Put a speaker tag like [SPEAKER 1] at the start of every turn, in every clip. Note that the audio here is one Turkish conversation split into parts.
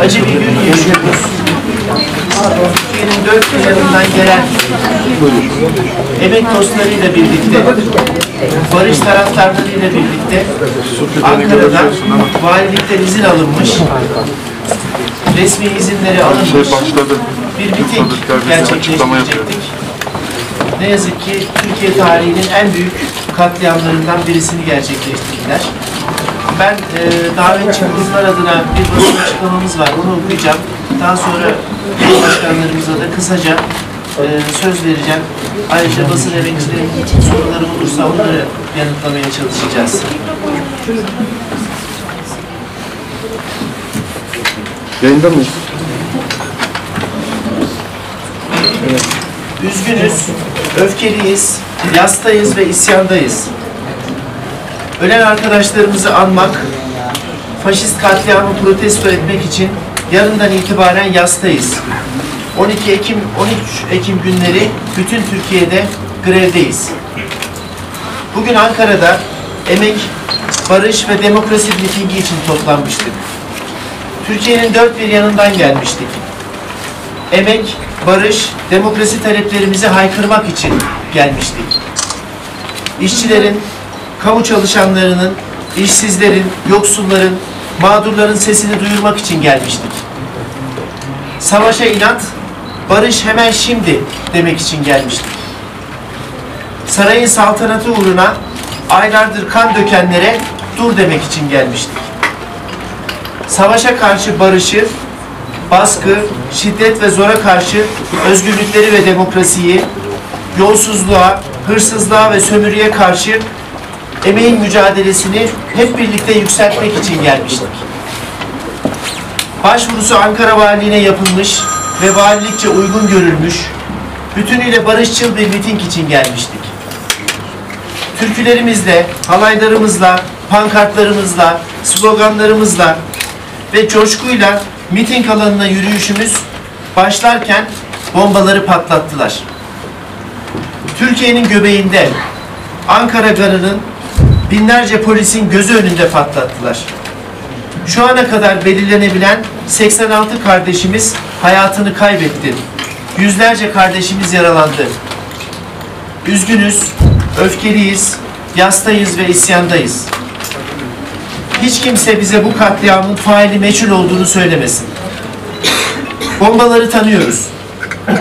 [SPEAKER 1] Acı bir gün yaşıyoruz. Türkiye'nin dört bir yanından gelen emek dostlarıyla birlikte, barış taraftarlarıyla birlikte Ankara'da valilikten izin alınmış, resmi izinleri alınmış
[SPEAKER 2] Şey başladı.
[SPEAKER 1] bir miting gerçekleştirecektik. Ne yazık ki Türkiye tarihinin en büyük katliamlarından birisini gerçekleştirdiler. Ben e, davetçi kurumlar adına bir basın açıklamamız var. Onu okuyacağım. Daha sonra başkanlarımıza da kısaca e, söz vereceğim. Ayrıca basın emekçilerinin soruları olursa onları yanıtlamaya çalışacağız.
[SPEAKER 2] Yayında mıyız?
[SPEAKER 1] Üzgünüz, öfkeliyiz, yastayız ve isyandayız. Ölen arkadaşlarımızı anmak, faşist katliamı protesto etmek için yarından itibaren yastayız. 12 Ekim, 13 Ekim günleri bütün Türkiye'de grevdeyiz. Bugün Ankara'da emek, barış ve demokrasi mitingi için toplanmıştık. Türkiye'nin dört bir yanından gelmiştik emek, barış, demokrasi taleplerimizi haykırmak için gelmiştik. İşçilerin, kamu çalışanlarının, işsizlerin, yoksulların, mağdurların sesini duyurmak için gelmiştik. Savaşa inat, barış hemen şimdi demek için gelmiştik. Sarayın saltanatı uğruna aylardır kan dökenlere dur demek için gelmiştik. Savaşa karşı barışı, baskı, şiddet ve zora karşı özgürlükleri ve demokrasiyi, yolsuzluğa, hırsızlığa ve sömürüye karşı emeğin mücadelesini hep birlikte yükseltmek için gelmiştik. Başvurusu Ankara Valiliğine yapılmış ve valilikçe uygun görülmüş, bütünüyle barışçıl bir miting için gelmiştik. Türkülerimizle, halaylarımızla, pankartlarımızla, sloganlarımızla ve coşkuyla miting alanına yürüyüşümüz başlarken bombaları patlattılar. Türkiye'nin göbeğinde Ankara Garı'nın binlerce polisin gözü önünde patlattılar. Şu ana kadar belirlenebilen 86 kardeşimiz hayatını kaybetti. Yüzlerce kardeşimiz yaralandı. Üzgünüz, öfkeliyiz, yastayız ve isyandayız. Hiç kimse bize bu katliamın faili meçhul olduğunu söylemesin. Bombaları tanıyoruz.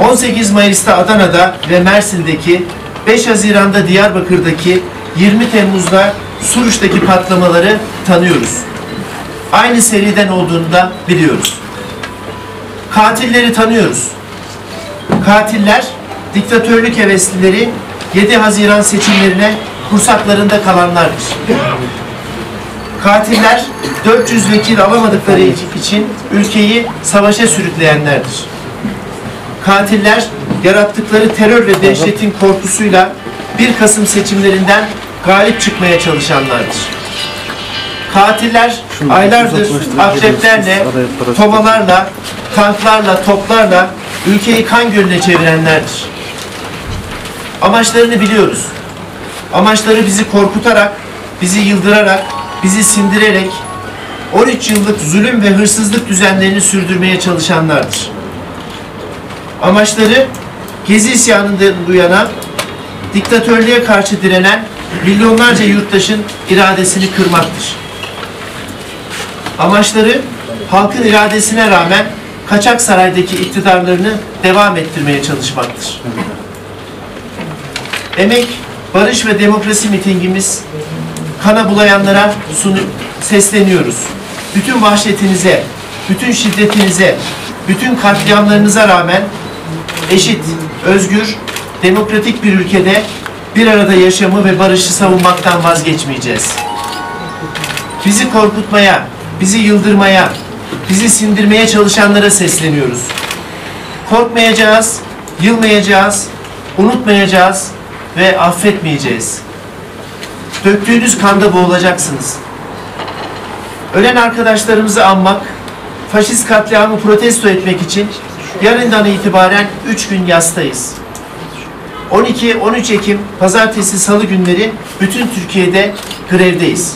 [SPEAKER 1] 18 Mayıs'ta Adana'da ve Mersin'deki, 5 Haziran'da Diyarbakır'daki, 20 Temmuz'da Suruç'taki patlamaları tanıyoruz. Aynı seriden olduğunu da biliyoruz. Katilleri tanıyoruz. Katiller, diktatörlük heveslileri 7 Haziran seçimlerine kursaklarında kalanlardır. Katiller 400 vekil alamadıkları için ülkeyi savaşa sürükleyenlerdir. Katiller yarattıkları terör ve dehşetin korkusuyla 1 Kasım seçimlerinden galip çıkmaya çalışanlardır. Katiller aylardır akreplerle, tomalarla, tanklarla, toplarla ülkeyi kan gölüne çevirenlerdir. Amaçlarını biliyoruz. Amaçları bizi korkutarak, bizi yıldırarak, bizi sindirerek 13 yıllık zulüm ve hırsızlık düzenlerini sürdürmeye çalışanlardır. Amaçları Gezi isyanından bu yana diktatörlüğe karşı direnen milyonlarca yurttaşın iradesini kırmaktır. Amaçları halkın iradesine rağmen kaçak saraydaki iktidarlarını devam ettirmeye çalışmaktır. Emek, barış ve demokrasi mitingimiz kana bulayanlara sunu, sesleniyoruz. Bütün vahşetinize, bütün şiddetinize, bütün katliamlarınıza rağmen eşit, özgür, demokratik bir ülkede bir arada yaşamı ve barışı savunmaktan vazgeçmeyeceğiz. Bizi korkutmaya, bizi yıldırmaya, bizi sindirmeye çalışanlara sesleniyoruz. Korkmayacağız, yılmayacağız, unutmayacağız ve affetmeyeceğiz. Döktüğünüz kanda boğulacaksınız. Ölen arkadaşlarımızı anmak, faşist katliamı protesto etmek için yarından itibaren 3 gün yastayız. 12-13 Ekim pazartesi salı günleri bütün Türkiye'de grevdeyiz.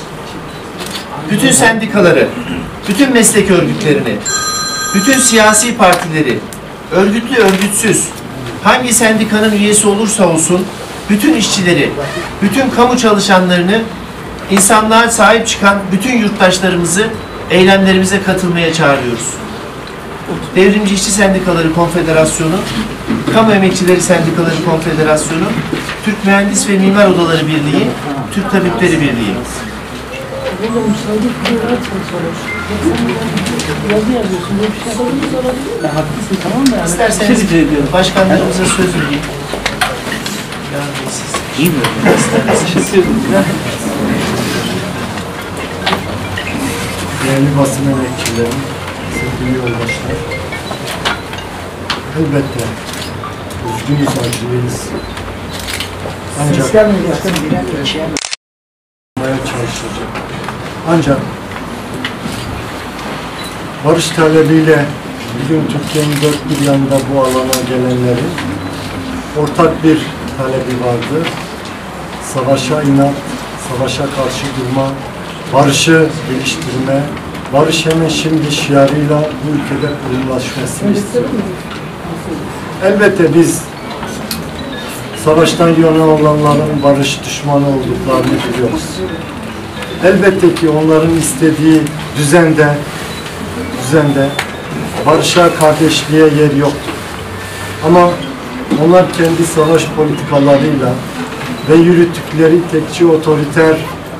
[SPEAKER 1] Bütün sendikaları, bütün meslek örgütlerini, bütün siyasi partileri, örgütlü örgütsüz, hangi sendikanın üyesi olursa olsun, bütün işçileri, bütün kamu çalışanlarını, insanlığa sahip çıkan bütün yurttaşlarımızı eylemlerimize katılmaya çağırıyoruz. Devrimci İşçi Sendikaları Konfederasyonu, Kamu Emekçileri Sendikaları Konfederasyonu, Türk Mühendis ve Mimar Odaları Birliği, Türk Tabipleri Birliği.
[SPEAKER 3] Haklısın tamam da yani.
[SPEAKER 1] İsterseniz başkanlarımıza söz vereyim.
[SPEAKER 3] İyi mi?
[SPEAKER 4] Değerli basın emekçileri, sevgili yoldaşlar. Elbette üzgünüz, acılıyız. Ancak yapmaya çalışacak. Ancak barış talebiyle bugün Türkiye'nin dört bir yanında bu alana gelenlerin ortak bir talebi vardı. Savaşa inat, savaşa karşı durma, barışı geliştirme, barış hemen şimdi şiarıyla bu ülkede kurumlaşmasını istiyor. Elbette biz savaştan yana olanların barış düşmanı olduklarını biliyoruz. Elbette ki onların istediği düzende, düzende barışa, kardeşliğe yer yoktur. Ama onlar kendi savaş politikalarıyla ve yürüttükleri tekçi otoriter,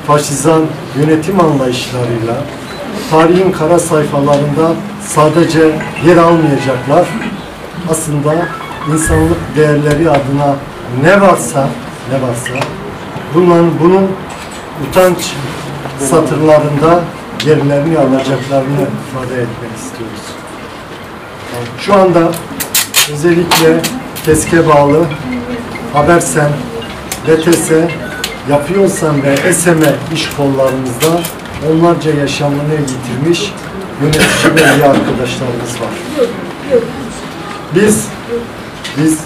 [SPEAKER 4] faşizan yönetim anlayışlarıyla tarihin kara sayfalarında sadece yer almayacaklar. Aslında insanlık değerleri adına ne varsa, ne varsa bunların, bunun utanç satırlarında yerlerini alacaklarını ifade etmek istiyoruz. Şu anda özellikle KESK'e bağlı Habersen, VTS, Yapıyorsan ve ESEM'e iş kollarımızda onlarca yaşamını yitirmiş yönetici ve üye arkadaşlarımız var. Biz, biz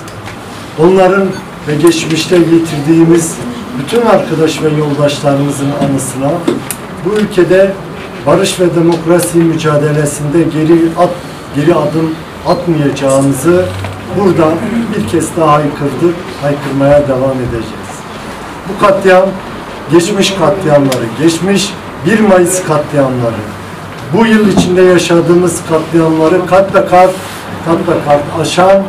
[SPEAKER 4] onların ve geçmişte yitirdiğimiz bütün arkadaş ve yoldaşlarımızın anısına bu ülkede barış ve demokrasi mücadelesinde geri at, geri adım atmayacağımızı burada bir kez daha haykırdık, haykırmaya devam edeceğiz. Bu katliam, geçmiş katliamları, geçmiş 1 Mayıs katliamları, bu yıl içinde yaşadığımız katliamları kat be kat, kat be kat aşan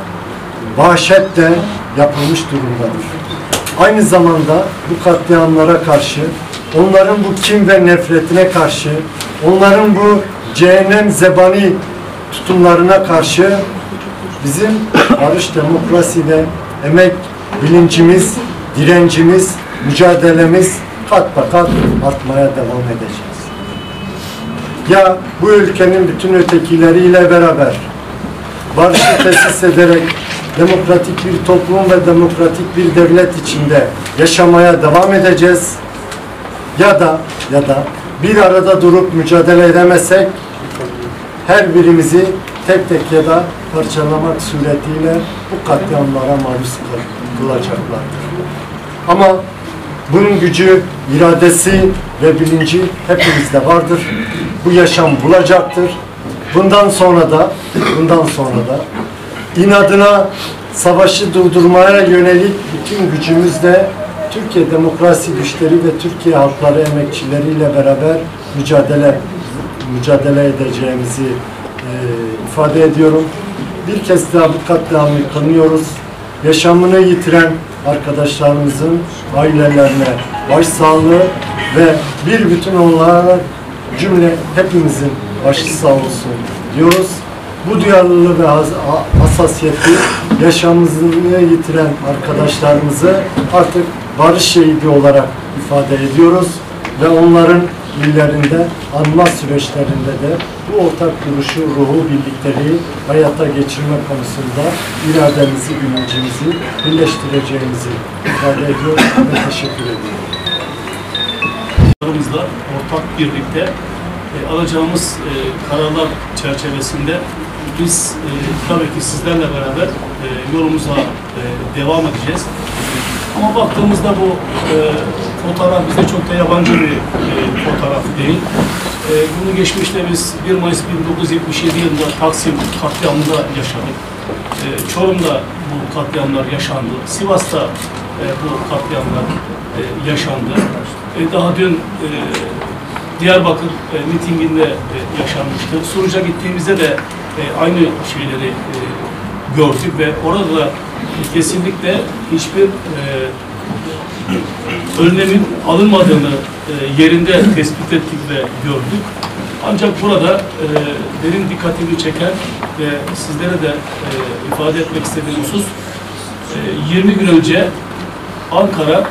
[SPEAKER 4] vahşetle yapılmış durumdadır. Aynı zamanda bu katliamlara karşı, onların bu kim ve nefretine karşı, onların bu cehennem zebani tutumlarına karşı bizim barış, demokrasi ve emek bilincimiz, direncimiz, mücadelemiz kat kat artmaya devam edeceğiz. Ya bu ülkenin bütün ötekileriyle beraber barışı tesis ederek demokratik bir toplum ve demokratik bir devlet içinde yaşamaya devam edeceğiz. Ya da ya da bir arada durup mücadele edemezsek her birimizi tek tek ya da parçalamak suretiyle bu katliamlara maruz kıl- kılacaklardır. Ama bunun gücü, iradesi ve bilinci hepimizde vardır. Bu yaşam bulacaktır. Bundan sonra da bundan sonra da inadına savaşı durdurmaya yönelik bütün gücümüzle Türkiye demokrasi güçleri ve Türkiye halkları emekçileriyle beraber mücadele mücadele edeceğimizi e, ifade ediyorum. Bir kez daha bu katliamı kınıyoruz. Yaşamını yitiren arkadaşlarımızın ailelerine başsağlığı ve bir bütün onlara cümle hepimizin başı sağ olsun diyoruz. Bu duyarlılığı ve has- ha- hassasiyeti yaşamını yitiren arkadaşlarımızı artık barış şehidi olarak ifade ediyoruz ve onların illerinde anma süreçlerinde de bu ortak duruşu, ruhu, birlikteliği hayata geçirme konusunda irademizi, bilincimizi birleştireceğimizi ifade ediyor ve teşekkür ediyorum.
[SPEAKER 5] Aramızla ortak birlikte e, alacağımız e, kararlar çerçevesinde biz e, tabii ki sizlerle beraber e, yolumuza e, devam edeceğiz. Ama baktığımızda bu e, fotoğraf bize çok da yabancı bir e, fotoğraf değil. E, bunu geçmişte biz 1 Mayıs 1977 yılında Taksim katliamında yaşadık. E, Çorum'da bu katliamlar yaşandı. Sivas'ta e, bu katliamlar e, yaşandı. E, daha dün e, Diyarbakır e, mitinginde e, yaşanmıştı. Suruç'a gittiğimizde de e, aynı şeyleri e, gördük ve orada da kesinlikle hiçbir e, önlemin alınmadığını e, yerinde tespit ettik ve gördük. Ancak burada e, benim dikkatimi çeken ve sizlere de e, ifade etmek istediğim husus e, 20 gün önce Ankara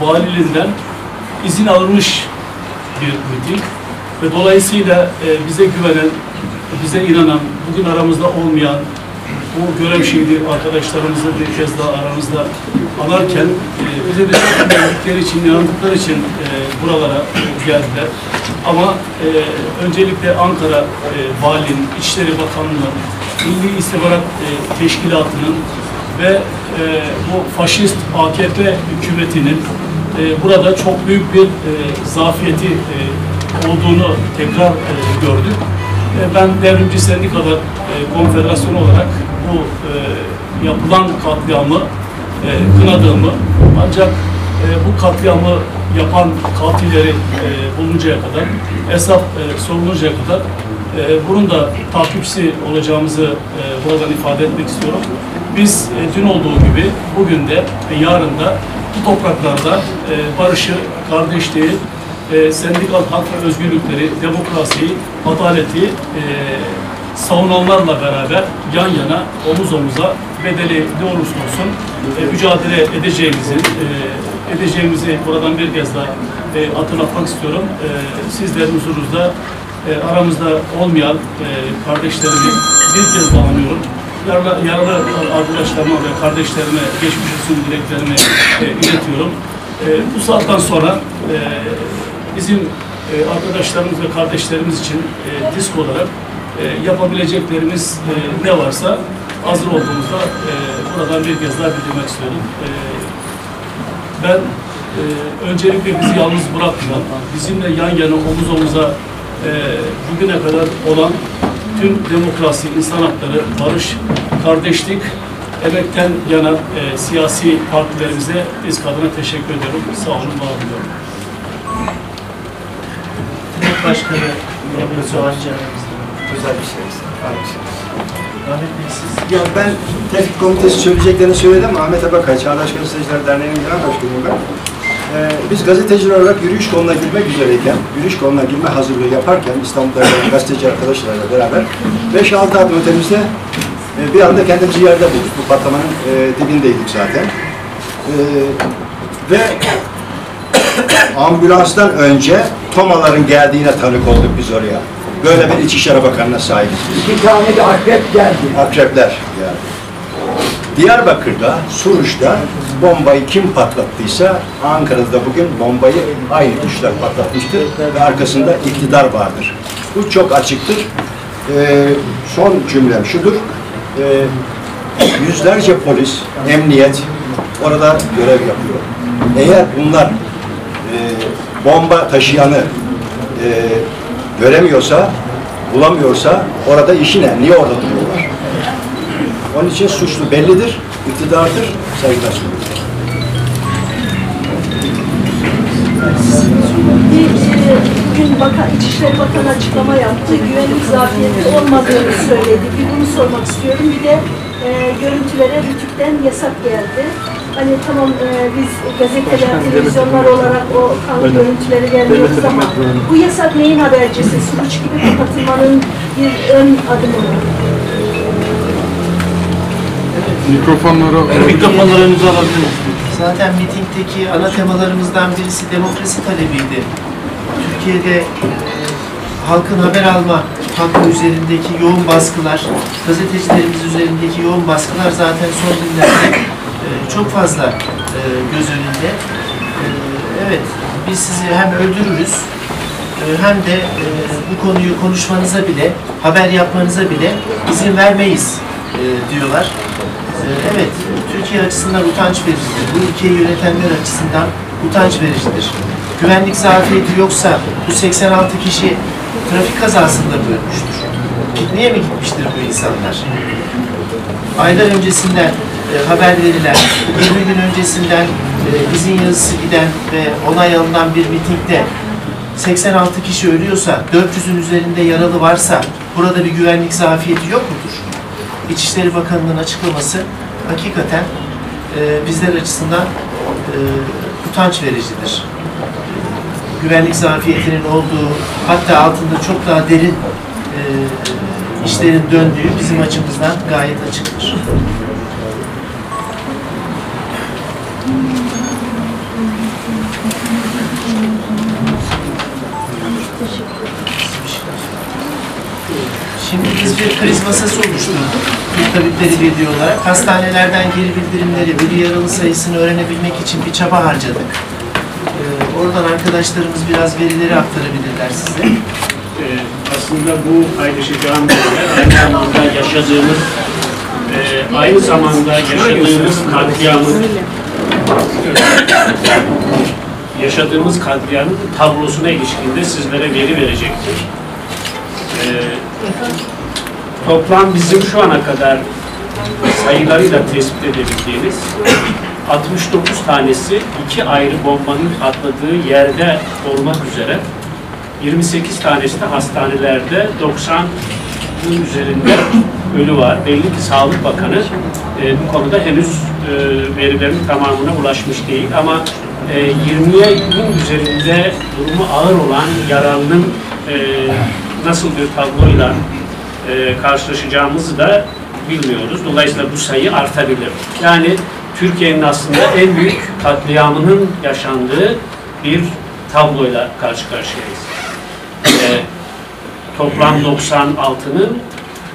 [SPEAKER 5] valiliğinden izin alınmış bir miting ve dolayısıyla e, bize güvenen, bize inanan, bugün aramızda olmayan bu görev şehidi arkadaşlarımızı bir kez daha aramızda anarken e, bize de çok güvendikleri için, inandıkları için e, buralara geldiler. Ama e, öncelikle Ankara e, Valinin, İçişleri Bakanlığı'nın, Milli İstihbarat e, Teşkilatı'nın ve e, bu faşist AKP hükümetinin e, burada çok büyük bir e, zafiyeti e, olduğunu tekrar e, gördük. E, ben Devrimci Sendikalar e, Konfederasyonu olarak bu e, yapılan katliamı e, kınadığımı ancak e, bu katliamı yapan katilleri e, bulununcaya kadar, hesap e, soruluncaya kadar e, bunun da takipçisi olacağımızı e, buradan ifade etmek istiyorum. Biz e, dün olduğu gibi bugün de ve yarın da bu topraklarda e, barışı, kardeşliği, e, sendikal hak ve özgürlükleri, demokrasiyi, adaleti e, savunanlarla beraber yan yana, omuz omuza bedeli ne olursa olsun e, mücadele edeceğimizi, e, edeceğimizi buradan bir kez daha e, hatırlatmak istiyorum. E, sizlerin huzurunuzda e, aramızda olmayan e, kardeşlerimi bir kez daha anıyorum. Yaralı, yaralı arkadaşlarıma ve kardeşlerime geçmiş olsun dileklerimi e, iletiyorum. E, bu saatten sonra e, bizim e, arkadaşlarımız ve kardeşlerimiz için e, disk olarak e, yapabileceklerimiz e, ne varsa hazır olduğumuzda e, buradan bir kez daha bildirmek istiyorum. E, ben e, öncelikle bizi yalnız bırakmayan, bizimle yan yana omuz omuza e, bugüne kadar olan tüm demokrasi, insan hakları, barış, kardeşlik, emekten yana e, siyasi partilerimize biz adına teşekkür ediyorum. Sağ olun, var olun.
[SPEAKER 1] Başkanı Mehmet Soğancı
[SPEAKER 6] Güzel bir şey. Güzel bir şey.
[SPEAKER 1] Ahmet Bey siz
[SPEAKER 6] Ya ben Tevfik Komitesi söyleyeceklerini söyledim ama Ahmet Abakay, Çağdaş Gazeteciler Derneği'nin genel başkanıyım ben. Ee, biz gazeteciler olarak yürüyüş koluna girmek üzereyken, yürüyüş koluna girme hazırlığı yaparken İstanbul'da gazeteci arkadaşlarla beraber 5-6 adım ötemizde e, bir anda kendimizi yerde bulduk. Bu patlamanın e, dibindeydik zaten. E, ve ambulanstan önce tomaların geldiğine tanık olduk biz oraya. Böyle bir İçişleri Bakanı'na sahibiz biz.
[SPEAKER 7] İki tane de akrep geldi.
[SPEAKER 6] Akrepler yani. Diyarbakır'da, Suruç'ta bombayı kim patlattıysa Ankara'da bugün bombayı aynı güçler patlatmıştır ve arkasında iktidar vardır. Bu çok açıktır. Ee, son cümlem şudur. Ee, yüzlerce polis, emniyet orada görev yapıyor. Eğer bunlar e, bomba taşıyanı e, göremiyorsa, bulamıyorsa orada işi ne? Niye orada duruyorlar? Onun için suçlu bellidir, iktidardır, sunuyoruz.
[SPEAKER 8] Bir, e, Bakan, İçişleri Bakanı açıklama yaptı. Güvenlik zafiyeti olmadığını söyledi. Bir bunu sormak istiyorum. Bir de e, görüntülere Rütük'ten yasak geldi. Hani tamam e, biz gazeteler, televizyonlar olarak o kan görüntüleri vermiyoruz ama bu yasak neyin habercisi? Suruç gibi kapatılmanın bir ön adımı mı?
[SPEAKER 2] Mikrofonları
[SPEAKER 5] Mikrofonlarınızı alabilir?
[SPEAKER 1] Zaten mitingdeki ana temalarımızdan birisi demokrasi talebiydi. Türkiye'de e, halkın haber alma hakkı üzerindeki yoğun baskılar, gazetecilerimiz üzerindeki yoğun baskılar zaten son günlerde çok fazla e, göz önünde. E, evet, biz sizi hem öldürürüz e, hem de e, bu konuyu konuşmanıza bile, haber yapmanıza bile izin vermeyiz diyorlar. E, Evet, Türkiye açısından utanç vericidir. Bu ülkeyi yönetenler açısından utanç vericidir. Güvenlik zafiyeti yoksa bu 86 kişi trafik kazasında mı ölmüştür? Pikniğe mi gitmiştir bu insanlar? Aylar öncesinden haber verilen, 20 gün öncesinden e, izin yazısı giden ve onay alınan bir mitingde 86 kişi ölüyorsa, 400'ün üzerinde yaralı varsa burada bir güvenlik zafiyeti yok mudur? İçişleri Bakanı'nın açıklaması hakikaten e, bizler açısından e, utanç vericidir. Güvenlik zafiyetinin olduğu, hatta altında çok daha derin e, işlerin döndüğü bizim açımızdan gayet açıktır. Şimdi biz bir kriz masası oluşturduk. Tabipleri Birliği olarak hastanelerden geri bildirimleri, ölü yaralı sayısını öğrenebilmek için bir çaba harcadık. Ee, oradan arkadaşlarımız biraz verileri aktarabilirler size.
[SPEAKER 7] Ee, aslında bu paylaşacağım bilgiler aynı zamanda yaşadığımız e, aynı zamanda yaşadığımız katliamın yaşadığımız katliamın tablosuna ilişkinde sizlere veri verecektir. Ee, toplam bizim şu ana kadar sayılarıyla tespit edebildiğimiz 69 tanesi iki ayrı bombanın patladığı yerde olmak üzere 28 tanesi de hastanelerde 90'ın üzerinde ölü var. Belli ki Sağlık Bakanı e, bu konuda henüz e, verilerin tamamına ulaşmış değil ama e, 20'nin üzerinde durumu ağır olan yaralının e, nasıl bir tabloyla e, karşılaşacağımızı da bilmiyoruz. Dolayısıyla bu sayı artabilir. Yani Türkiye'nin aslında en büyük katliamının yaşandığı bir tabloyla karşı karşıyayız. Ee, toplam 96'nın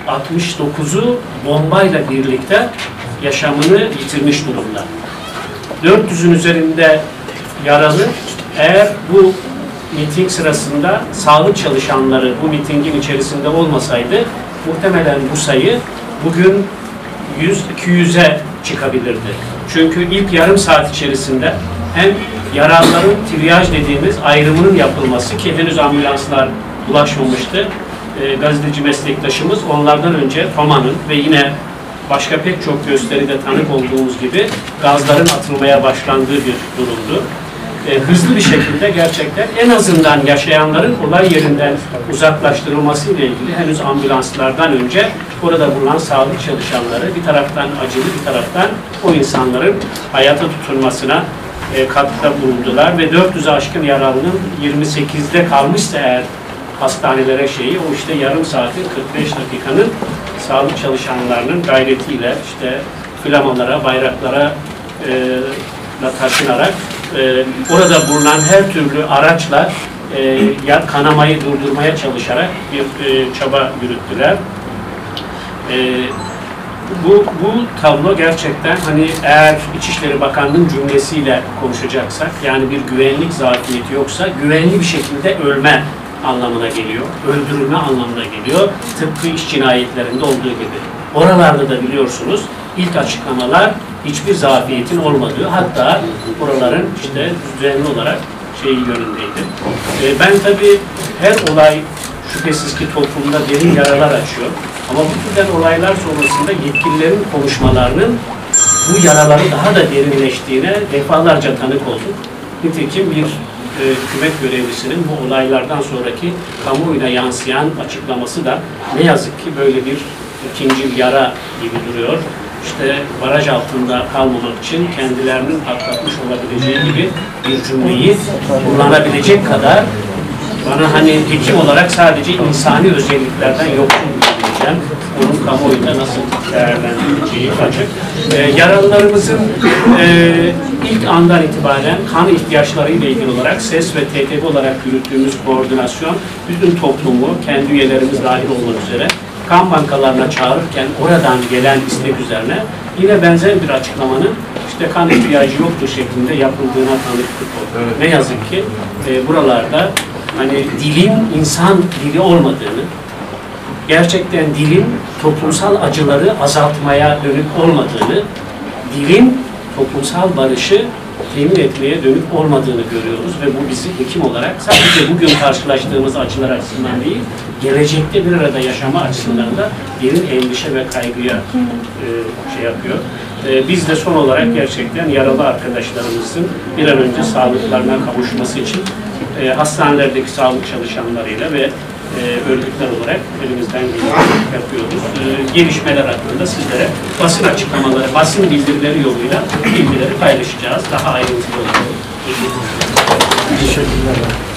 [SPEAKER 7] 69'u bombayla birlikte yaşamını yitirmiş durumda. 400'ün üzerinde yaralı eğer bu miting sırasında sağlık çalışanları bu mitingin içerisinde olmasaydı muhtemelen bu sayı bugün 100-200'e çıkabilirdi. Çünkü ilk yarım saat içerisinde hem yaralıların triyaj dediğimiz ayrımının yapılması ki henüz ambulanslar ulaşmamıştı. E, gazeteci meslektaşımız onlardan önce FAMA'nın ve yine başka pek çok gösteride tanık olduğumuz gibi gazların atılmaya başlandığı bir durumdu. E, hızlı bir şekilde gerçekten en azından yaşayanların olay yerinden uzaklaştırılması ile ilgili henüz ambulanslardan önce orada bulunan sağlık çalışanları bir taraftan acılı bir taraftan o insanların hayata tutunmasına e, katkıda bulundular ve 400'e aşkın yaralının 28'de kalmışsa eğer hastanelere şeyi o işte yarım saatin 45 dakikanın sağlık çalışanlarının gayretiyle işte flamalara, bayraklara e, taşınarak e, orada bulunan her türlü araçla e, kanamayı durdurmaya çalışarak bir e, çaba yürüttüler. E, bu, bu tablo gerçekten hani eğer İçişleri Bakanlığı'nın cümlesiyle konuşacaksak yani bir güvenlik zafiyeti yoksa güvenli bir şekilde ölme anlamına geliyor. Öldürülme anlamına geliyor. Tıpkı iş cinayetlerinde olduğu gibi. Oralarda da biliyorsunuz ilk açıklamalar hiçbir zafiyetin olmadığı hatta oraların işte düzenli olarak şeyi yönündeydi. Ee, ben tabii her olay şüphesiz ki toplumda derin yaralar açıyor. Ama bu türden olaylar sonrasında yetkililerin konuşmalarının bu yaraları daha da derinleştiğine defalarca tanık olduk. Nitekim bir e, hükümet görevlisinin bu olaylardan sonraki kamuoyuna yansıyan açıklaması da ne yazık ki böyle bir ikinci yara gibi duruyor. İşte baraj altında kalmamak için kendilerinin patlatmış olabileceği gibi bir cümleyi kullanabilecek kadar bana hani hekim olarak sadece insani özelliklerden yoksun diyebileceğim. Bunun kamuoyunda nasıl değerlendirileceği açık. Ee, yaralılarımızın e, ilk andan itibaren kan ihtiyaçlarıyla ilgili olarak SES ve TTB olarak yürüttüğümüz koordinasyon bütün toplumu, kendi üyelerimiz dahil olmak üzere kan bankalarına çağırırken oradan gelen istek üzerine yine benzer bir açıklamanın işte kan ihtiyacı yoktur şeklinde yapıldığına tanıklık oldu. Ne yazık ki e, buralarda hani dilin insan dili olmadığını, gerçekten dilin toplumsal acıları azaltmaya dönük olmadığını, dilin toplumsal barışı temin etmeye dönük olmadığını görüyoruz ve bu bizi hekim olarak sadece bugün karşılaştığımız acılar açısından değil, gelecekte bir arada yaşama açısından da derin endişe ve kaygıya e, şey yapıyor. E, biz de son olarak gerçekten yaralı arkadaşlarımızın bir an önce sağlıklarına kavuşması için e, hastanelerdeki sağlık çalışanlarıyla ve e, örgütler olarak elimizden geleni yapıyoruz. E, gelişmeler hakkında sizlere basın açıklamaları, basın bildirileri yoluyla bilgileri paylaşacağız. Daha ayrıntılı olarak.
[SPEAKER 4] Teşekkürler.